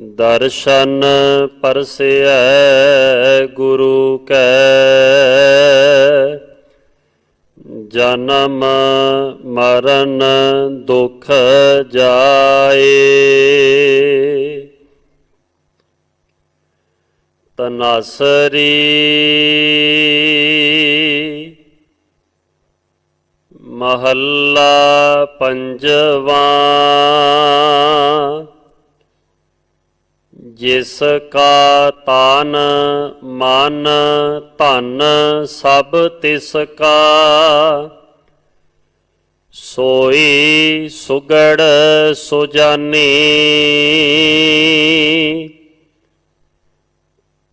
ਦਰਸ਼ਨ ਪਰਸੈ ਗੁਰੂ ਕੈ। ਜਨਮ ਮਰਨ ਦੁਖ ਜਾਏ। ਤਨਾਸਰੀ ਮਹੱਲਾ ਪੰਜਵਾ। ਜਿਸ ਕਾ ਤਨ ਮਨ ਧਨ ਸਭ ਤਿਸ ਕਾ, ਸੋਈ ਸੁਗੜ ਸੁਜਾਨੀ,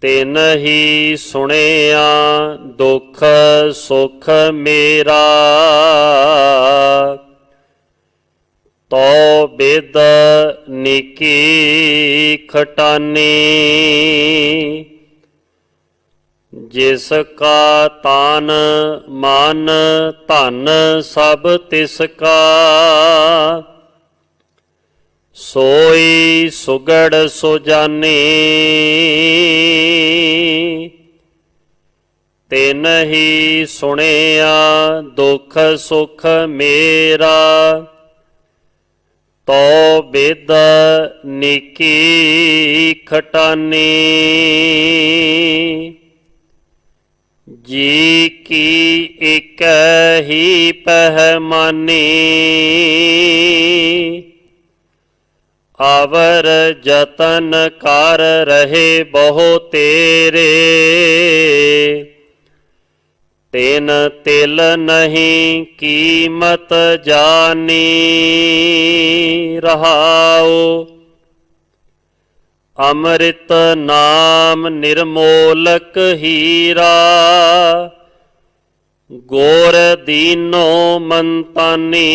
ਤਿਨ ਹੀ ਸੁਣਿਆ ਦੁਖ ਸੁਖ ਮੇਰਾ। ਤੋ ਬੇਦ ਨਿਕੀ ਖਟਾਨੀ, ਜਿਸ ਕਾ ਤਾਨ ਮਨ ਧਨ ਸਭ ਤਿਸ ਕਾ, ਸੋਈ ਸੁਗੜ ਸੁਜਾਨੀ, ਤਿਨ ਹੀ ਸੁਣਿਆ ਦੁਖ ਸੁਖ ਮੇਰਾ। ਤੋ ਬੇਦ ਨਿਕੀ ਖਟਾਨੀ, ਜੀ ਕੀ ਇਕ ਹੀ ਪਹਿਮਾਨੀ, ਆਵਰ ਜਤਨ ਕਰ ਰਹੇ ਬਹੁ ਤੇਰੇ। ਤੈਨ ਤਿਲ ਨਹੀਂ ਕੀਮਤ ਜਾਣੀ ਰਹਾਉ। ਅੰਮ੍ਰਿਤ ਨਾਮ ਨਿਰਮੋਲਕ ਹੀਰਾ, ਗੋਰ ਦੀਨੋ ਮੰਤਾਨੀ।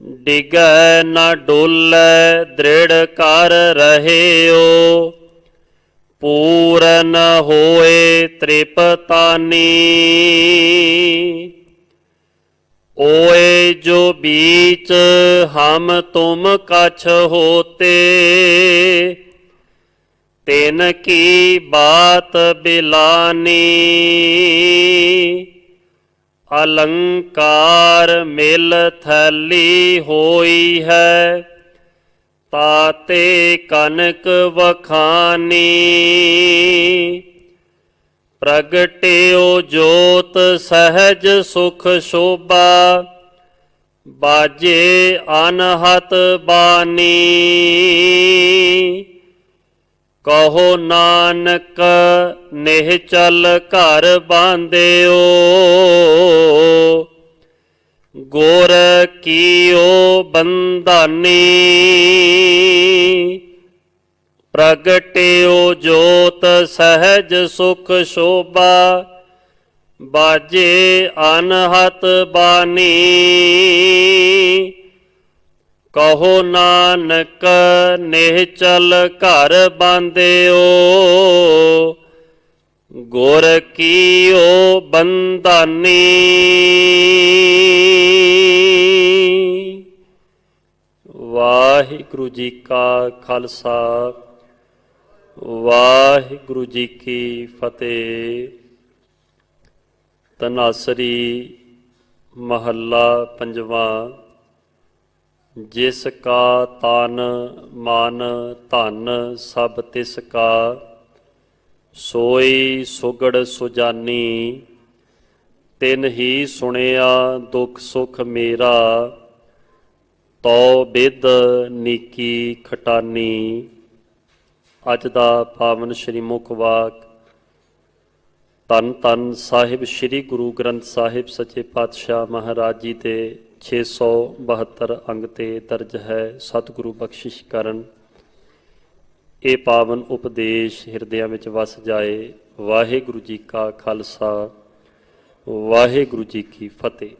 ਡਿਗੈ ਨਾ ਡੋਲੇ, ਦ੍ਰਿੜ ਕਰ ਰਹਿਓ। ਪੂਰਨ ਹੋਏ ਤ੍ਰਿਪਤਾਨੀ। ਓਏ ਜੋ ਬੀਚ ਹਮ ਤੁਮ ਕਛ ਹੋਤੇ, ਤਿਨ ਕੀ ਬਾਤ ਬਿਲਾਨੀ। ਅਲੰਕਾਰ ਮਿਲ ਥਲੀ ਹੋਈ ਹੈ ਤਾਤੇ ਕਨਕ ਵਖਾਨੀ। ਪ੍ਰਗਟਿਓ ਜੋਤ ਸਹਿਜ ਸੁਖ ਸ਼ੋਭਾ, ਬਾਜੇ ਅਨਹਤ ਬਾਣੀ ਕਹੋ ਨਾਨਕ ਨਿਹ ਚਲ ਘਰ ਬਾਂਧਿਓ ਗੁਰ ਕੀਓ ਬੰਧਾਨੀ, ਪ੍ਰਗਟਿਓ ਜੋਤ ਸਹਿਜ ਸੁਖ ਸ਼ੋਭਾ, ਬਾਜੇ ਅਨਹਤ ਬਾਣੀ ਕਹੋ ਨਾਨਕ ਨਿਹਚਲ ਘਰ ਬਾਂਧਿਓ ਗੁਰ ਕੀਓ ਬੰਧਾਨੀ। ਵਾਹਿਗੁਰੂ ਜੀ ਕਾ ਖਾਲਸਾ, ਵਾਹਿਗੁਰੂ ਜੀ ਕੀ ਫਤਿਹ। ਤਨਾਸਰੀ ਮਹੱਲਾ ਪੰਜਵਾਂ, ਜਿਸ ਕਾ ਤਨ ਮਨ ਧਨ ਸਭ ਤਿਸ ਕਾ। ਸੋਈ ਸੁਗੜ ਸੁਜਾਨੀ, ਤਿਨ ਹੀ ਸੁਣਿਆ ਦੁਖ ਸੁਖ ਮੇਰਾ ਤੋ ਬਿਦ ਨੀਕੀ ਖਟਾਨੀ। ਅੱਜ ਦਾ ਪਾਵਨ ਸ਼੍ਰੀ ਮੁਖ ਵਾਕ, ਧੰਨ ਧੰਨ ਸਾਹਿਬ ਸ੍ਰੀ ਗੁਰੂ ਗ੍ਰੰਥ ਸਾਹਿਬ ਸੱਚੇ ਪਾਤਸ਼ਾਹ ਮਹਾਰਾਜ ਜੀ ਦੇ 672 ਅੰਗ ਤੇ ਦਰਜ ਹੈ ਸਤਿਗੁਰੂ ਬਖਸ਼ਿਸ਼ ਕਰਨ। ਇਹ ਪਾਵਨ ਉਪਦੇਸ਼ ਹਿਰਦਿਆਂ ਵਿੱਚ ਵਸ ਜਾਏ, ਵਾਹਿਗੁਰੂ ਜੀ ਕਾ ਖਾਲਸਾ, ਵਾਹਿਗੁਰੂ ਜੀ ਕੀ ਫਤਿਹ।